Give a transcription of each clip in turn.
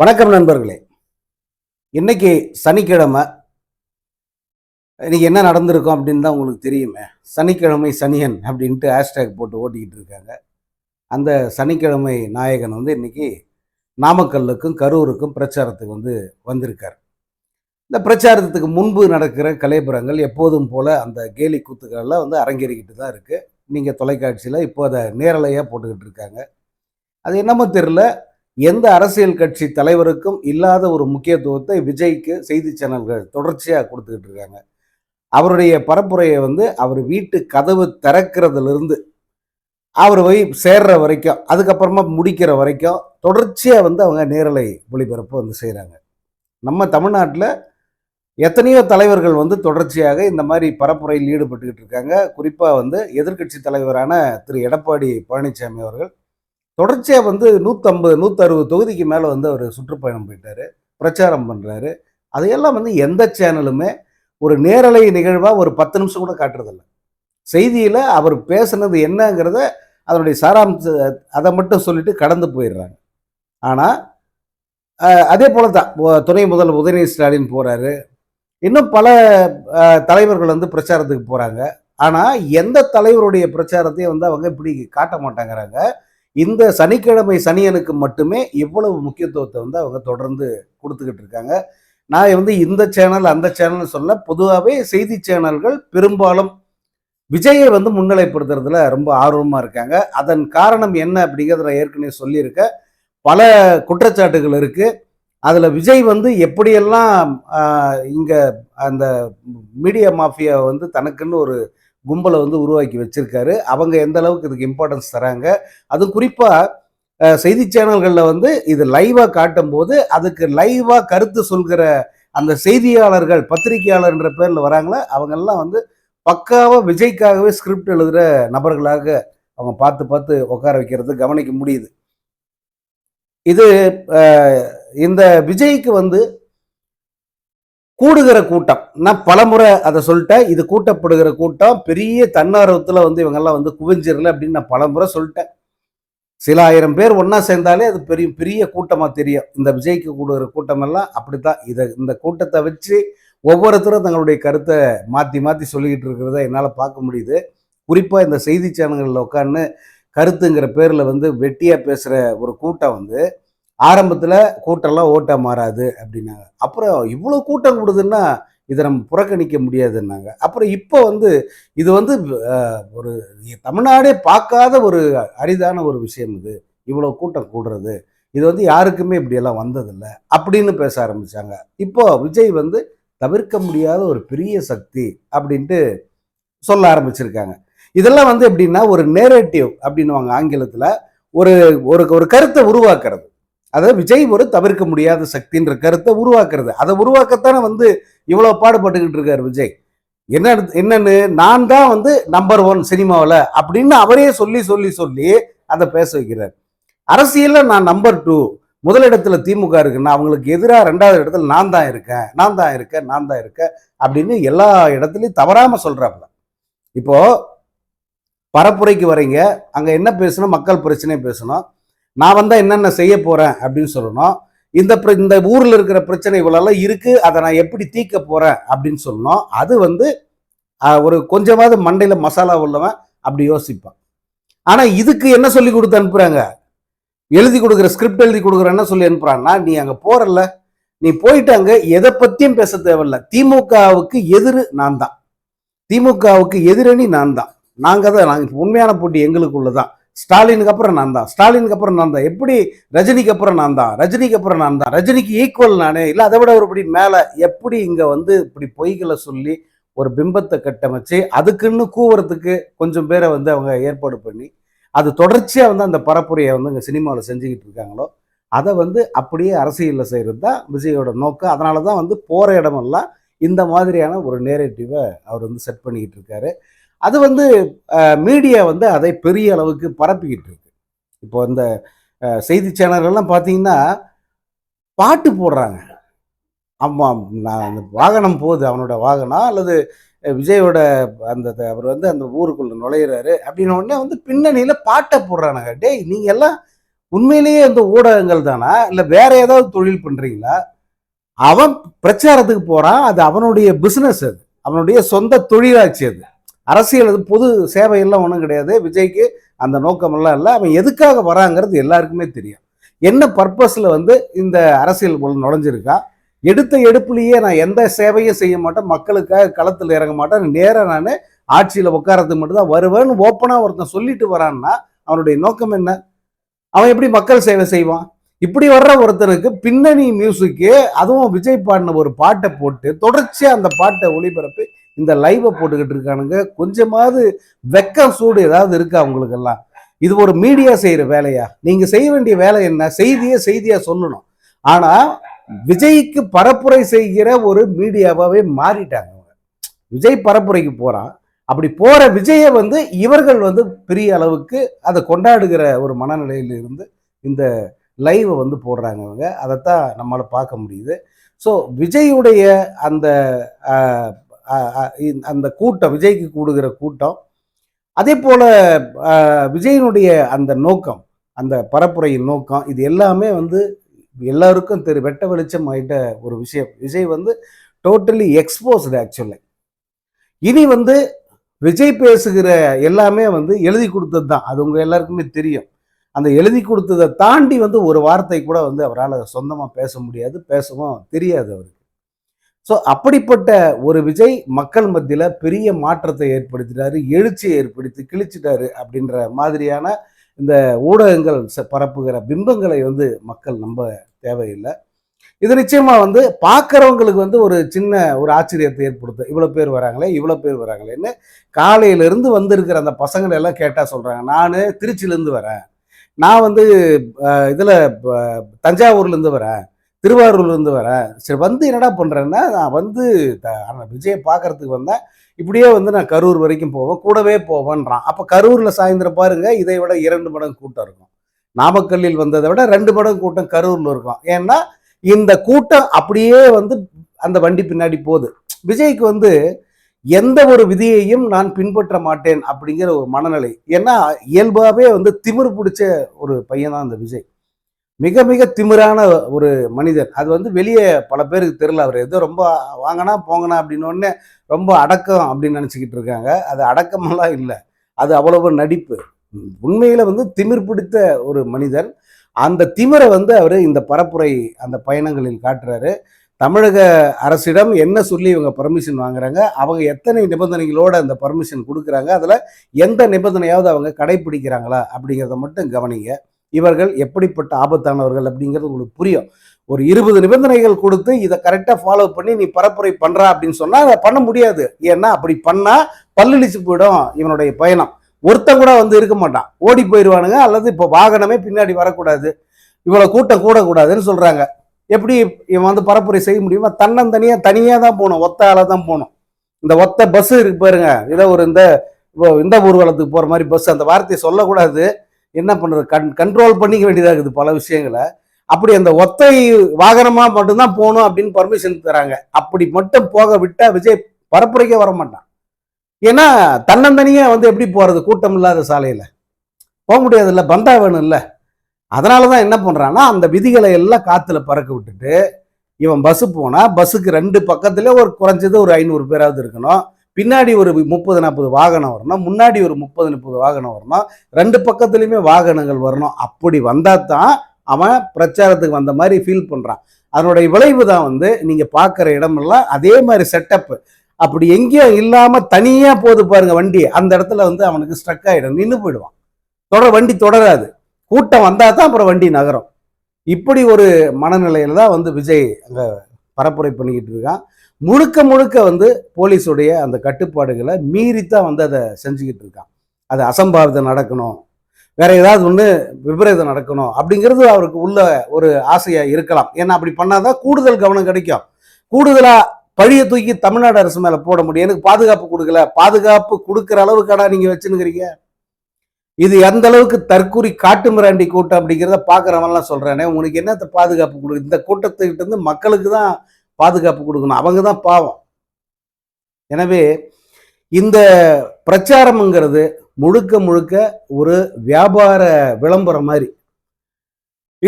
வணக்கம் நண்பர்களே. இன்னைக்கு சனிக்கிழமை. இன்னைக்கு என்ன நடந்திருக்கும் அப்படின்னு தான் உங்களுக்கு தெரியுமே. சனிக்கிழமை சனியன் அப்படின்ட்டு ஹேஷ்டேக் போட்டு ஓட்டிக்கிட்டு இருக்காங்க. அந்த சனிக்கிழமை நாயகன் வந்து இன்னைக்கு நாமக்கல்லுக்கும் கரூருக்கும் பிரச்சாரத்துக்கு வந்து வந்திருக்கார். இந்த பிரச்சாரத்துக்கு முன்பு நடக்கிற கலைபுரங்கள் எப்போதும் போல் அந்த கேலி கூத்துக்கள்லாம் வந்து அரங்கேறிக்கிட்டு தான் இருக்குது நீங்கள் தொலைக்காட்சியில் இப்போ அதை நேரலையாக போட்டுக்கிட்டு இருக்காங்க. அது என்னமோ தெரில எந்த அரசியல் கட்சி தலைவருக்கும் இல்லாத ஒரு முக்கியத்துவத்தை விஜய்க்கு செய்தி சேனல்கள் தொடர்ச்சியாக கொடுத்துக்கிட்டு இருக்காங்க. அவருடைய பரப்புரையை வந்து அவர் வீட்டு கதவு திறக்கிறதுலேருந்து அவர் போய் சேர்ற வரைக்கும் அதுக்கப்புறமா முடிக்கிற வரைக்கும் தொடர்ச்சியாக வந்து அவங்க நேரலை ஒளிபரப்பு வந்து செய்கிறாங்க நம்ம தமிழ்நாட்டில் எத்தனையோ தலைவர்கள் வந்து தொடர்ச்சியாக இந்த மாதிரி பரப்புரையில் ஈடுபட்டுக்கிட்டு இருக்காங்க. குறிப்பாக வந்து எதிர்க்கட்சி தலைவரான திரு. எடப்பாடி பழனிசாமி அவர்கள் தொடர்ச்சியாக வந்து நூற்றம்பது நூற்றறுபது தொகுதிக்கு மேலே வந்து அவர் சுற்றுப்பயணம் போயிட்டாரு. பிரச்சாரம் பண்ணுறாரு அதையெல்லாம் வந்து எந்த சேனலுமே ஒரு நேரலை நிகழ்வாக ஒரு பத்து நிமிஷம் கூட காட்டுறதில்ல. செய்தியில் அவர் பேசுனது என்னங்கிறத அதனுடைய சாராம்ச அதை மட்டும் சொல்லிட்டு கடந்து போயிடுறாங்க. ஆனால் அதே போல தான் துணை முதல் உதயநிதி ஸ்டாலின் போகிறாரு இன்னும் பல தலைவர்கள் வந்து பிரச்சாரத்துக்கு போகிறாங்க ஆனால் எந்த தலைவருடைய பிரச்சாரத்தையும் வந்து அவங்க இப்படி காட்ட மாட்டாங்கிறாங்க. இந்த சனிக்கிழமை சனியனுக்கு மட்டுமே இவ்வளவு முக்கியத்துவத்தை வந்து அவங்க தொடர்ந்து கொடுத்துக்கிட்டு இருக்காங்க. நான் வந்து இந்த சேனல் அந்த சேனல் சொல்ல பொதுவாகவே செய்தி சேனல்கள் பெரும்பாலும் விஜயை வந்து முன்னிலைப்படுத்துறதுல ரொம்ப ஆர்வமாக இருக்காங்க. அதன் காரணம் என்ன அப்படிங்கிறத நான் ஏற்கனவே சொல்லியிருக்கேன். பல குற்றச்சாட்டுகள் இருக்குது அதில் விஜய் வந்து எப்படியெல்லாம் இங்கே அந்த மீடியா மாஃபியா வந்து தனக்குன்னு ஒரு கும்பலை வந்து உருவாக்கி வச்சிருக்காரு. அவங்க எந்த அளவுக்கு இதுக்கு இம்பார்ட்டன்ஸ் தராங்க? அது குறிப்பாக செய்தி சேனல்களில் வந்து இது லைவாக காட்டும் போது அதுக்கு லைவாக கருத்து சொல்கிற அந்த செய்தியாளர்கள் பத்திரிகையாளர்ன்ற பேரில் வராங்களே அவங்கெல்லாம் வந்து பக்காவாக விஜய்க்காகவே ஸ்கிரிப்ட் எழுதுகிற நபர்களாக அவங்க பார்த்து பார்த்து உட்கார வைக்கிறது கவனிக்க முடியுது. இது இந்த விஜய்க்கு வந்து கூடுகிற கூட்டம். நான் பலமுறை அதை சொல்லிட்டேன். இது கூட்டப்படுகிற கூட்டம். பெரிய தன்னார்வத்தில் வந்து இவங்கெல்லாம் வந்து குவிஞ்சிடல அப்படின்னு நான் பலமுறை சொல்லிட்டேன். சில ஆயிரம் பேர் ஒன்றா சேர்ந்தாலே அது பெரிய பெரிய கூட்டமாக தெரியும். இந்த விஜய்க்கு கூடுகிற கூட்டமெல்லாம் அப்படித்தான். இதை இந்த கூட்டத்தை வச்சு ஒவ்வொருத்தரும் தங்களுடைய கருத்தை மாற்றி மாற்றி சொல்லிக்கிட்டு இருக்கிறத என்னால் பார்க்க முடியுது. குறிப்பாக இந்த செய்தி சேனல்களில் உட்காந்து கருத்துங்கிற பேரில் வந்து வெட்டியாக பேசுகிற ஒரு கூட்டம் வந்து ஆரம்பத்தில் கூட்டம்லாம் ஓட்ட மாறாது அப்படின்னாங்க. அப்புறம் இவ்வளோ கூட்டம் கூடுதுன்னா இதை நம்ம புறக்கணிக்க முடியாதுன்னாங்க. அப்புறம் இப்போ வந்து இது வந்து ஒரு தமிழ்நாடே பார்க்காத ஒரு அரிதான ஒரு விஷயம் இது. இவ்வளோ கூட்டம் கூடுறது. இது வந்து யாருக்குமே இப்படியெல்லாம் வந்ததில்லை அப்படின்னு பேச ஆரம்பித்தாங்க இப்போ விஜய் வந்து தவிர்க்க முடியாத ஒரு பெரிய சக்தி அப்படின்ட்டு சொல்ல ஆரம்பிச்சிருக்காங்க. இதெல்லாம் வந்து எப்படின்னா ஒரு நேரேட்டிவ் அப்படின்னுவாங்க ஆங்கிலத்தில். ஒரு ஒரு ஒரு கருத்தை உருவாக்குறது. அதாவது விஜய் ஒரு தவிர்க்க முடியாத சக்தின்ற கருத்தை உருவாக்குறது. அதை உருவாக்கத்தானே வந்து இவ்வளோ பாடுபட்டுக்கிட்டு இருக்காரு விஜய். என்ன என்னன்னு நான் தான் வந்து நம்பர் ஒன் சினிமாவில் அப்படின்னு அவரே சொல்லி சொல்லி சொல்லி அதை பேச வைக்கிறார். அரசியலில் நான் நம்பர் டூ முதலிடத்துல திமுக இருக்குன்னா அவங்களுக்கு எதிராக ரெண்டாவது இடத்துல நான் தான் இருக்கேன் நான் தான் இருக்கேன் நான் தான் இருக்கேன் அப்படின்னு எல்லா இடத்துலையும் தவறாமல் சொல்கிறாப்புல இப்போ பரப்புரைக்கு வரீங்க அங்கே என்ன பேசணும்? மக்கள் பிரச்சனை பேசணும். நான் வந்தால் என்னென்ன செய்ய போகிறேன் அப்படின்னு சொல்லணும். இந்த பிர- இந்த ஊரில் இருக்கிற பிரச்சனை இவ்வளோலாம் இருக்குது அதை நான் எப்படி தீர்க்க போகிறேன் அப்படின்னு சொல்லணும். அது வந்து ஒரு கொஞ்சமாவது மண்டையில் மசாலா உள்ளவன் அப்படி யோசிப்பான். ஆனால் இதுக்கு என்ன சொல்லி கொடுத்து அனுப்புகிறாங்க எழுதி கொடுக்குற ஸ்கிரிப்ட் எழுதி கொடுக்குற என்ன சொல்லி அனுப்புறான்னா நீ அங்கே போகிறல்ல நீ போயிட்டு அங்கே எதை பற்றியும் பேச தேவையில்ல. திமுகவுக்கு எதிர் நான் தான் திமுகவுக்கு எதிரணி நான் தான் நாங்கள் தான் நாங்கள் உண்மையான போட்டி எங்களுக்குள்ள தான் ஸ்டாலினுக்கு அப்புறம் நான் தான். ஸ்டாலினுக்கு அப்புறம் நான் தான். எப்படி ரஜினிக்கு அப்புறம் நான் தான்? ரஜினிக்கு அப்புறம் நான் தான். ரஜினிக்கு ஈக்குவல் நானே. இல்லை அதை விட ஒருபடி மேலே எப்படி இங்கே வந்து இப்படி பொய்களை சொல்லி ஒரு பிம்பத்தை கட்டமைச்சு அதுக்குன்னு கூவுறதுக்கு கொஞ்சம் பேரை வந்து அவங்க ஏற்பாடு பண்ணி அது தொடர்ச்சியாக வந்து அந்த பரப்புரையை வந்து இங்கே சினிமாவில் செஞ்சுக்கிட்டு இருக்காங்களோ அதை வந்து அப்படியே அரசியலில் செய்கிறது தான் விஜயோட நோக்கம். அதனால தான் வந்து போகிற இடமெல்லாம் இந்த மாதிரியான ஒரு நேரேட்டிவை அவர் வந்து செட் பண்ணிக்கிட்டு இருக்காரு. அது வந்து மீடியா வந்து அதை பெரிய அளவுக்கு பரப்பிக்கிட்டு இருக்கு. இப்போ இந்த செய்தி சேனல்கள்லாம் பார்த்தீங்கன்னா பாட்டு போடுறாங்க. ஆமாம் நான் அந்த வாகனம் போகுது அவனோட வாகனம் அல்லது விஜயோட அந்த த- அவர் வந்து அந்த ஊருக்குள்ளே நுழையிறாரு. அப்படின்னு உடனே வந்து பின்னணியில் பாட்டை போடுறானுங்க. டேய் நீங்கள் எல்லாம் உண்மையிலேயே அந்த ஊடகங்கள் தானா? இல்லை வேற ஏதாவது தொழில் பண்ணுறீங்களா அவன் பிரச்சாரத்துக்கு போகிறான் அது அவனுடைய பிஸ்னஸ் அது. அவனுடைய சொந்த தொழிலாட்சி அது. அரசியல் அது பொது சேவை எல்லாம் ஒன்றும் கிடையாது. விஜய்க்கு அந்த நோக்கமெல்லாம் இல்லை. அவன் எதுக்காக வராங்கிறது எல்லாருக்குமே தெரியும். என்ன பர்பஸில் வந்து இந்த அரசியல் நுழைஞ்சிருக்கா? எடுத்த எடுப்புலேயே நான் எந்த சேவையும் செய்ய மாட்டேன். மக்களுக்காக களத்தில் இறங்க மாட்டேன். நேராக நான் ஆட்சியில் உட்காரத்துக்கு மட்டும்தான் வருவேன்னு ஓப்பனாக ஒருத்தன் சொல்லிட்டு வரான்னா அவனுடைய நோக்கம் என்ன? அவன் எப்படி மக்கள் சேவை செய்வான்? இப்படி வர்ற ஒருத்தனுக்கு பின்னணி மியூசிக்கு அதுவும் விஜய் பாடின ஒரு பாட்டை போட்டு தொடர்ச்சியாக அந்த பாட்டை ஒளிபரப்பி இந்த லைவை போட்டுக்கிட்டு இருக்கானுங்க. கொஞ்சமாவது வெக்கம் சூடு ஏதாவது இருக்கா அவங்களுக்கெல்லாம் இது ஒரு மீடியா செய்கிற வேலையா? நீங்கள் செய்ய வேண்டிய வேலை என்ன? செய்தியை செய்தியாக சொல்லணும். ஆனால் விஜய்க்கு பரப்புரை செய்கிற ஒரு மீடியாவாகவே மாறிட்டாங்க அவங்க. விஜய் பரப்புரைக்கு போகிறான் அப்படி போகிற விஜயை வந்து இவர்கள் வந்து பெரிய அளவுக்கு அதை கொண்டாடுகிற ஒரு மனநிலையிலிருந்து இந்த லைவை வந்து போடுறாங்க அவங்க அதைத்தான் நம்மளால் பார்க்க முடியுது. ஸோ விஜயுடைய அந்த இந்த- அந்த கூட்டம் விஜய்க்கு கூடுகிற கூட்டம். அதே போல் விஜயனுடைய அந்த நோக்கம் அந்த பரப்புரையின் நோக்கம் இது எல்லாமே வந்து எல்லாருக்கும் தெரு வெட்ட வெளிச்சம் ஆகிட்ட ஒரு விஷயம். விஜய் வந்து டோட்டலி எக்ஸ்போஸ்டு ஆக்சுவலி இனி வந்து விஜய் பேசுகிற எல்லாமே வந்து எழுதி கொடுத்தது தான். அது உங்கள் எல்லாருக்குமே தெரியும். அந்த எழுதி கொடுத்ததை தாண்டி வந்து ஒரு வார்த்தை கூட வந்து அவரால் சொந்தமாக பேச முடியாது பேசவும் தெரியாது அவருக்கு. ஸோ அப்படிப்பட்ட ஒரு விஜய் மக்கள் மத்தியில் பெரிய மாற்றத்தை ஏற்படுத்திட்டாரு எழுச்சியை ஏற்படுத்தி கிழிச்சிட்டாரு அப்படின்ற மாதிரியான இந்த ஊடகங்கள் ச- பரப்புகிற பிம்பங்களை வந்து மக்கள் நம்ப தேவையில்லை. இது நிச்சயமா வந்து பார்க்குறவங்களுக்கு வந்து ஒரு சின்ன ஒரு ஆச்சரியத்தை ஏற்படுத்தும். இவ்வளோ பேர் வராங்களே இவ்வளோ பேர் வராங்களேன்னு காலையிலேருந்து வந்திருக்கிற அந்த பசங்களை எல்லாம் கேட்டால் சொல்கிறாங்க நான் திருச்சியிலேருந்து வரேன். நான் வந்து இதில் தஞ்சாவூர்லேருந்து வரேன். திருவாரூர்லேருந்து வரேன் சரி வந்து என்னடா பண்ணுறேன்னா நான் வந்து த- விஜயை பார்க்கறதுக்கு வந்தேன். இப்படியே வந்து நான் கரூர் வரைக்கும் போவேன் கூடவே போவேன்றான். அப்போ கரூரில் சாயந்தரம் பாருங்க இதை விட இரண்டு மடங்கு கூட்டம் இருக்கும். நாமக்கல்லில் வந்ததை விட ரெண்டு மடங்கு கூட்டம் கரூரில் இருக்கும். ஏன்னா இந்த கூட்டம் அப்படியே வந்து அந்த வண்டி பின்னாடி போகுது. விஜய்க்கு வந்து எந்த ஒரு விதியையும் நான் பின்பற்ற மாட்டேன் அப்படிங்கிற ஒரு மனநிலை. ஏன்னா இயல்பாகவே வந்து திமிர் பிடிச்ச ஒரு பையன் தான் அந்த விஜய். மிக மிக திமிரான ஒரு மனிதர். அது வந்து வெளியே பல பேருக்கு தெரியல. அவர் ஏதோ ரொம்ப வாங்கினா போங்கனா அப்படின்னு ரொம்ப அடக்கம் அப்படின்னு நினச்சிக்கிட்டு இருக்காங்க. அது அடக்கமெல்லாம் இல்லை. அது அவ்வளவு நடிப்பு. உண்மையில் வந்து திமிர் பிடித்த ஒரு மனிதன் அந்த திமிரை வந்து அவர் இந்த பரப்புரை அந்த பயணங்களில் காட்டுறாரு. தமிழக அரசிடம் என்ன சொல்லி இவங்க பர்மிஷன் வாங்குறாங்க? அவங்க எத்தனை நிபந்தனைகளோடு அந்த பர்மிஷன் கொடுக்குறாங்க? அதில் எந்த நிபந்தனையாவது அவங்க கடைபிடிக்கிறாங்களா அப்படிங்கிறத மட்டும் கவனிங்க. இவர்கள் எப்படிப்பட்ட ஆபத்தானவர்கள் அப்படிங்கிறது உங்களுக்கு புரியும். ஒரு இருபது நிபந்தனைகள் கொடுத்து இதை கரெக்டாக ஃபாலோ பண்ணி நீ பரப்புரை பண்ணுறா அப்படின்னு சொன்னால் அதை பண்ண முடியாது. ஏன்னா அப்படி பண்ணால் பல்லிழிச்சு போயிடும் இவனுடைய பயணம். ஒருத்தன் கூட வந்து இருக்க மாட்டான். ஓடி போயிடுவானுங்க அல்லது இப்போ வாகனமே பின்னாடி வரக்கூடாது. இவ்வளோ கூட்டம் கூடக்கூடாதுன்னு சொல்கிறாங்க எப்படி இவன் வந்து பரப்புரை செய்ய முடியுமா? தன்னந்தனியாக தனியாக தான் போகணும். ஒத்த தான் போகணும். இந்த ஒத்த பஸ்ஸு இருக்கு பாருங்க. ஏதோ ஒரு இந்த இந்த ஊர்வலத்துக்கு போகிற மாதிரி பஸ் அந்த வார்த்தையை சொல்லக்கூடாது. என்ன பண்ணுறது கண் கண்ட்ரோல் பண்ணிக்க வேண்டியதாக இருக்குது பல விஷயங்களை. அப்படி அந்த ஒத்தை வாகனமாக மட்டும்தான் போகணும் அப்படின்னு பர்மிஷன் தராங்க. அப்படி மட்டும் போக விட்டால் விஜய் பரப்புரைக்கே வர மாட்டான் ஏன்னா தன்னந்தனியாக வந்து எப்படி போகிறது கூட்டம் இல்லாத சாலையில். போக முடியாதுல்ல பந்தா வேணும் அதனால் தான் என்ன பண்ணுறான்னா அந்த விதிகளை எல்லாம் காற்றுல பறக்க விட்டுட்டு இவன் பஸ்ஸு போனால் பஸ்ஸுக்கு ரெண்டு பக்கத்துலேயே ஒரு குறைஞ்சது ஒரு ஐநூறு பேராவது இருக்கணும். பின்னாடி ஒரு முப்பது நாற்பது வாகனம் வரணும் முன்னாடி ஒரு முப்பது முப்பது வாகனம் வரணும் ரெண்டு பக்கத்துலேயுமே வாகனங்கள் வரணும். அப்படி வந்தால் தான் அவன் பிரச்சாரத்துக்கு வந்த மாதிரி ஃபீல் பண்ணுறான் அதனுடைய விளைவு தான் வந்து நீங்கள் பார்க்குற இடமெல்லாம் அதே மாதிரி செட்டப் அப்படி எங்கேயும் இல்லாமல் தனியாக போகுது பாருங்க வண்டி அந்த இடத்துல வந்து அவனுக்கு ஸ்ட்ரக் ஆகிடும் நின்று போயிடுவான். தொடர் வண்டி தொடராது. கூட்டம் வந்தால் தான் அப்புறம் வண்டி நகரும். இப்படி ஒரு மனநிலையில் தான் வந்து விஜய் அங்கே பரப்புரை பண்ணிக்கிட்டு இருக்கான் முழுக்க முழுக்க வந்து போலீஸுடைய அந்த கட்டுப்பாடுகளை மீறித்தான் வந்து அதை செஞ்சுக்கிட்டு இருக்கான் அது அசம்பாவிதம் நடக்கணும். வேற ஏதாவது ஒன்று விபரீதம் நடக்கணும் அப்படிங்கிறது அவருக்கு உள்ள ஒரு ஆசையாக இருக்கலாம். ஏன்னா அப்படி பண்ணாதான் கூடுதல் கவனம் கிடைக்கும். கூடுதலாக பழிய தூக்கி தமிழ்நாடு அரசு மேலே போட முடியும். எனக்கு பாதுகாப்பு கொடுக்கல. பாதுகாப்பு கொடுக்குற அளவுக்காடா நீங்கள் வச்சுனுக்கிறீங்க இது எந்த அளவுக்கு தற்கூரி காட்டு மிராண்டி கூட்டம் அப்படிங்கிறத பார்க்குறவன்லாம் சொல்கிறானே உனக்கு என்னத்தை பாதுகாப்பு கொடுக்கு இந்த கூட்டத்துக்கிட்ட இருந்து மக்களுக்கு தான் பாதுகாப்பு கொடுக்கணும். அவங்க தான் பாவம். எனவே இந்த பிரச்சாரம்ங்கிறது முழுக்க முழுக்க ஒரு வியாபார விளம்பரம் மாதிரி.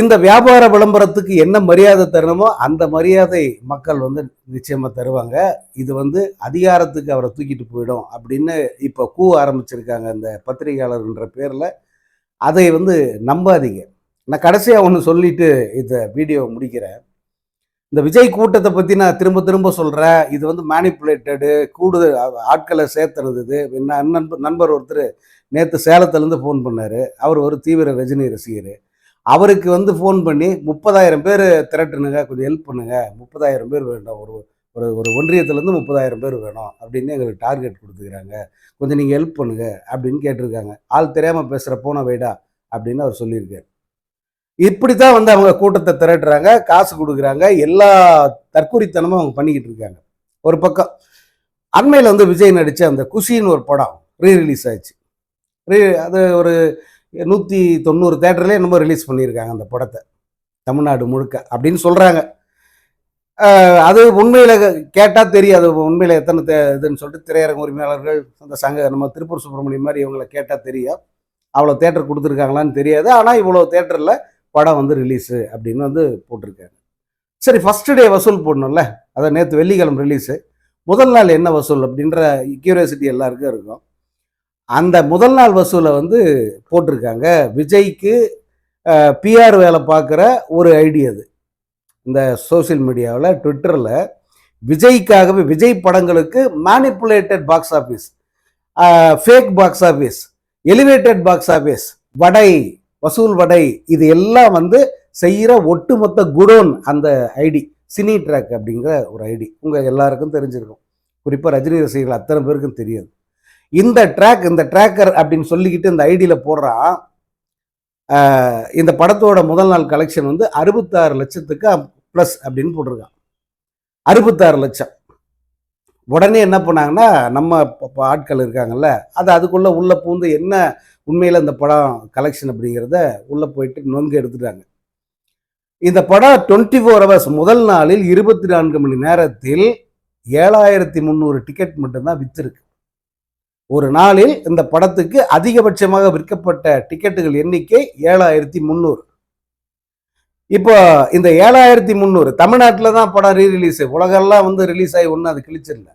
இந்த வியாபார விளம்பரத்துக்கு என்ன மரியாதை தரணுமோ அந்த மரியாதை மக்கள் வந்து நிச்சயமாக தருவாங்க. இது வந்து அதிகாரத்துக்கு அவரை தூக்கிட்டு போயிடும் அப்படின்னு இப்போ கூ ஆரம்பிச்சிருக்காங்க இந்த பத்திரிகையாளர்ன்ற பேரில். அதை வந்து நம்பாதீங்க. நான் கடைசியாக ஒன்று சொல்லிட்டு இந்த வீடியோ முடிக்கிறேன். இந்த விஜய் கூட்டத்தை பற்றி நான் திரும்ப திரும்ப சொல்கிறேன் இது வந்து மேனிப்புலேட்டடு கூடுதல் ஆட்களை சேர்த்துறது நண்பர் நண்பர் ஒருத்தர் நேற்று சேலத்துலேருந்து ஃபோன் பண்ணார். அவர் ஒரு தீவிர ரஜினி ரசிகர். அவருக்கு வந்து ஃபோன் பண்ணி முப்பதாயிரம் பேர் திரட்டுனுங்க கொஞ்சம் ஹெல்ப் பண்ணுங்க. முப்பதாயிரம் பேர் வேண்டாம். ஒரு ஒரு ஒரு ஒன்றியத்துலேருந்து முப்பதாயிரம் பேர் வேணும். அப்படின்னு எங்களுக்கு டார்கெட் கொடுத்துக்கிறாங்க. கொஞ்சம் நீங்கள் ஹெல்ப் பண்ணுங்க அப்படின்னு கேட்டிருக்காங்க. ஆள் தெரியாமல் பேசுகிற போன வைடா அப்படின்னு அவர் சொல்லியிருக்காரு. இப்படி தான் வந்து அவங்க கூட்டத்தை திரட்டுறாங்க காசு கொடுக்குறாங்க எல்லா தற்கொலைத்தனமும் அவங்க பண்ணிக்கிட்டு இருக்காங்க. ஒரு பக்கம் அண்மையில் வந்து விஜய் நடித்த அந்த குஷின்னு ஒரு படம் ரீ ரிலீஸ் ஆச்சு ரீ அது ஒரு நூற்றி தொண்ணூறு தேட்டர்லேயே என்னமோ ரிலீஸ் பண்ணியிருக்காங்க அந்த படத்தை. தமிழ்நாடு முழுக்க அப்படின்னு சொல்கிறாங்க அது உண்மையில் கேட்டால் தெரியும். அது உண்மையில் எத்தனை தே இதுன்னு சொல்லிட்டு திரையரங்க உரிமையாளர்கள் அந்த சங்க நம்ம திருப்பூர் சுப்பிரமணியம் மாதிரி இவங்களை கேட்டால் தெரியும். அவ்வளோ தேட்டர் கொடுத்துருக்காங்களான்னு தெரியாது. ஆனால் இவ்வளோ தேட்டரில் படம் வந்து ரிலீஸு அப்படின்னு வந்து போட்டிருக்காங்க. சரி ஃபஸ்ட்டு டே வசூல் போடணும்ல. அதான் நேற்று வெள்ளிக்கிழமை ரிலீஸு முதல் நாள் என்ன வசூல் அப்படின்ற கியூரியாசிட்டி எல்லாருக்கும் இருக்கும். அந்த முதல் நாள் வசூலை வந்து போட்டிருக்காங்க. விஜய்க்கு பிஆர் வேலை பார்க்குற ஒரு ஐடியா அது. இந்த சோஷியல் மீடியாவில் ட்விட்டரில் விஜய்க்காகவே விஜய் படங்களுக்கு manipulated box office fake box office elevated box office வடை வசூல் வடை இது எல்லாம் வந்து செய்கிற ஒட்டுமொத்த குடோன் அந்த ஐடி சினி ட்ராக் அப்படிங்கிற ஒரு ஐடி. உங்கள் எல்லாருக்கும் தெரிஞ்சிருக்கும். குறிப்பாக ரஜினி ரசிகர்கள் அத்தனை பேருக்கும் தெரியாது. இந்த ட்ராக் இந்த ட்ராக்கர் அப்படின்னு சொல்லிக்கிட்டு இந்த ஐடியில் போடுறான் இந்த படத்தோட முதல் நாள் கலெக்ஷன் வந்து அறுபத்தாறு லட்சத்துக்கு ப்ளஸ் அப்படின்னு போட்டிருக்கான் அறுபத்தாறு லட்சம். உடனே என்ன பண்ணாங்கன்னா நம்ம ப- ஆட்கள் இருக்காங்கல்ல அது அதுக்குள்ளே உள்ளே பூந்து என்ன உண்மையில் இந்த படம் கலெக்ஷன் அப்படிங்கிறத உள்ளே போயிட்டு நொங்கு எடுத்துட்டாங்க. இந்த படம் டுவெண்ட்டி ஃபோர் ஹவர்ஸ் முதல் நாளில் இருபத்தி நான்கு மணி நேரத்தில் ஏழாயிரத்தி முந்நூறு டிக்கெட் மட்டும்தான் விற்றுருக்கு ஒரு நாளில் இந்த படத்துக்கு அதிகபட்சமாக விற்கப்பட்ட டிக்கெட்டுகள் எண்ணிக்கை ஏழாயிரத்தி முந்நூறு. இப்போ இந்த ஏழாயிரத்தி முந்நூறு தமிழ்நாட்டில் தான் படம் ரீ ரிலீஸ் உலகெல்லாம் வந்து ரிலீஸ் ஆகி ஒன்றும் அது கிழிச்சிடல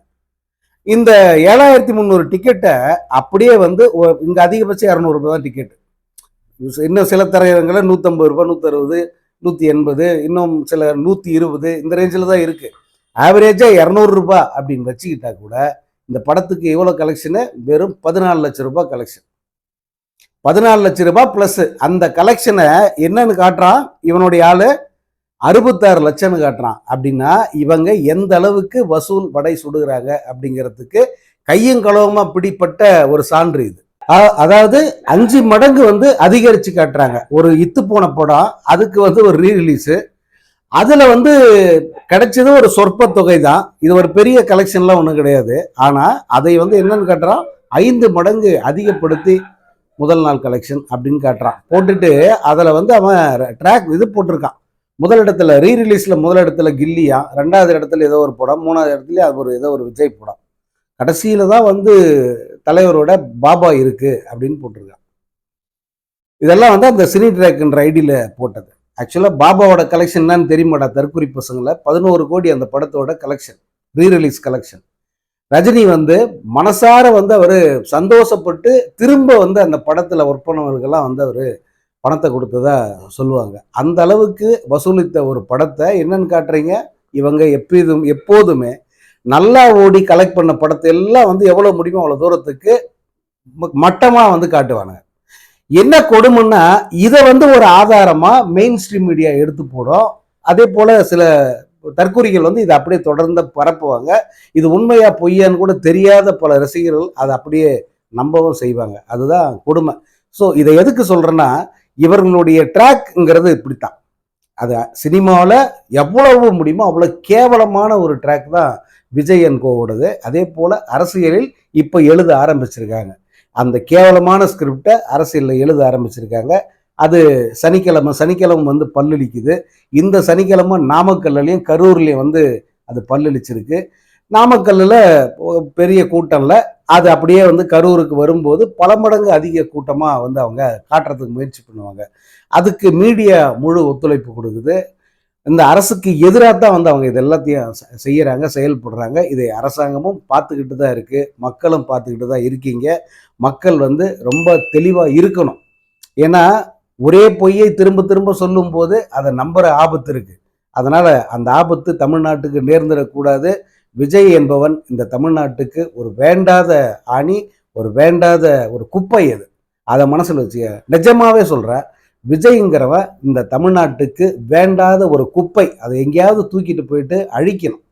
இந்த ஏழாயிரத்தி முந்நூறு டிக்கெட்டை அப்படியே வந்து இங்கே இங்க அதிகபட்சம் இரநூறுபா தான் டிக்கெட் இன்னும் சில திரையரங்களில் நூற்றம்பது ரூபாய் நூற்றறுபது நூற்றி எண்பது இன்னும் சில நூற்றி இருபது இந்த ரேஞ்சில் தான் இருக்குது ஆவரேஜாக இரநூறுபா அப்படின்னு வச்சுக்கிட்டா கூட இந்த படத்துக்கு எவ்வளோ கலெக்ஷனு வெறும் பதினாலு லட்ச ரூபாய் கலெக்ஷன் பதினாலு லட்ச ரூபாய் ப்ளஸ் அந்த கலெக்ஷனை என்னன்னு காட்டுறான்? இவனுடைய ஆளு அறுபத்தாறு லட்சம்னு காட்டுறான். அப்படின்னா இவங்க எந்த அளவுக்கு வசூல் வடை சுடுகிறாங்க அப்படிங்கிறதுக்கு கையும் களவுமா பிடிப்பட்ட ஒரு சான்று இது. அதாவது அஞ்சு மடங்கு வந்து அதிகரிச்சு காட்டுறாங்க. ஒரு இத்து போன படம் அதுக்கு வந்து ஒரு ரீ ரிலீஸு அதில் வந்து கிடைச்சது ஒரு சொற்ப தொகை தான் இது ஒரு பெரிய கலெக்ஷன்லாம் ஒன்றும் கிடையாது. ஆனால் அதை வந்து என்னன்னு காட்டுறான்? ஐந்து மடங்கு அதிகப்படுத்தி முதல் நாள் கலெக்ஷன் அப்படின்னு காட்டுறான். போட்டுட்டு அதில் வந்து அவன் ட்ராக் இது போட்டிருக்கான். முதல் இடத்துல ரீ ரிலீஸில் முதல் இடத்துல கில்லியா ரெண்டாவது இடத்துல ஏதோ ஒரு படம் மூணாவது இடத்துல அது ஒரு ஏதோ ஒரு விஜய் படம். கடைசியில் தான் வந்து தலைவரோட பாபா இருக்குது அப்படின்னு போட்டிருக்கான். இதெல்லாம் வந்து அந்த சினி ட்ராக்ன்ற ஐடியில் போட்டது. ஆக்சுவலாக பாபாவோட கலெக்ஷன் என்னன்னு தெரியுமாடா? தற்குறி பசங்களை? பதினோரு கோடி அந்த படத்தோட கலெக்ஷன் ரீரிலீஸ் கலெக்ஷன் ரஜினி வந்து மனசார வந்து அவர் சந்தோஷப்பட்டு திரும்ப வந்து அந்த படத்தில் ஒர்க் பண்ணவர்களுக்கெல்லாம் வந்து அவர் பணத்தை கொடுத்ததா சொல்லுவாங்க. அந்த அளவுக்கு வசூலித்த ஒரு படத்தை என்னன்னு காட்டுறீங்க? இவங்க எப்போதும் எப்போதுமே நல்லா ஓடி கலெக்ட் பண்ண படத்தை எல்லாம் வந்து எவ்வளோ முடியுமோ அவ்வளோ தூரத்துக்கு மட்டமாக வந்து காட்டுவானுங்க. என்ன கொடுமைன்னா இதை வந்து ஒரு ஆதாரமா மெயின் ஸ்ட்ரீம் மீடியா எடுத்து போடும். அதே போல சில தற்கூரிகள் வந்து இதை அப்படியே தொடர்ந்து பரப்புவாங்க. இது உண்மையா பொய்யான்னு கூட தெரியாத பல ரசிகர்கள் அதை அப்படியே நம்பவும் செய்வாங்க. அதுதான் கொடுமை. ஸோ இதை எதுக்கு சொல்றேன்னா இவர்களுடைய ட்ராக்ங்கிறது இப்படித்தான். அது சினிமாவில் எவ்வளவு முடியுமோ அவ்வளோ கேவலமான ஒரு ட்ராக் தான் விஜய் அண்ட் கோவோடது. அதே போல் அரசியலில் இப்போ எழுத ஆரம்பிச்சிருக்காங்க. அந்த கேவலமான ஸ்கிரிப்டை அரசியலில் எழுத ஆரம்பிச்சிருக்காங்க. அது சனிக்கிழமை சனிக்கிழமை வந்து பல்லளிக்குது. இந்த சனிக்கிழமை நாமக்கல்லையும் கரூர்லேயும் வந்து அது பல்லளிச்சிருக்கு. நாமக்கல்லில் பெரிய கூட்டம் இல்லை அது அப்படியே வந்து கரூருக்கு வரும்போது பல மடங்கு அதிக கூட்டமாக வந்து அவங்க காட்டுறதுக்கு முயற்சி பண்ணுவாங்க. அதுக்கு மீடியா முழு ஒத்துழைப்பு கொடுக்குது. இந்த அரசுக்கு எதிராக தான் வந்து அவங்க இது எல்லாத்தையும் செய்கிறாங்க செயல்படுறாங்க. இதை அரசாங்கமும் பார்த்துக்கிட்டு தான் இருக்குது மக்களும் பார்த்துக்கிட்டு தான் இருக்கீங்க. மக்கள் வந்து ரொம்ப தெளிவாக இருக்கணும். ஏன்னா ஒரே பொய்யை திரும்ப திரும்ப சொல்லும்போது அதை நம்புகிற ஆபத்து இருக்குது அதனால் அந்த ஆபத்து தமிழ்நாட்டுக்கு நேர்ந்துடக்கூடாது. விஜய் என்பவன் இந்த தமிழ்நாட்டுக்கு ஒரு வேண்டாத அணி ஒரு வேண்டாத ஒரு குப்பை அது. அதை மனசில் வச்சுக்க. நிஜமாவே சொல்கிறேன் விஜய்ங்கிறவன் இந்த தமிழ்நாட்டுக்கு வேண்டாத ஒரு குப்பை அதை எங்கேயாவது தூக்கிட்டு போயிட்டு அழிக்கணும்.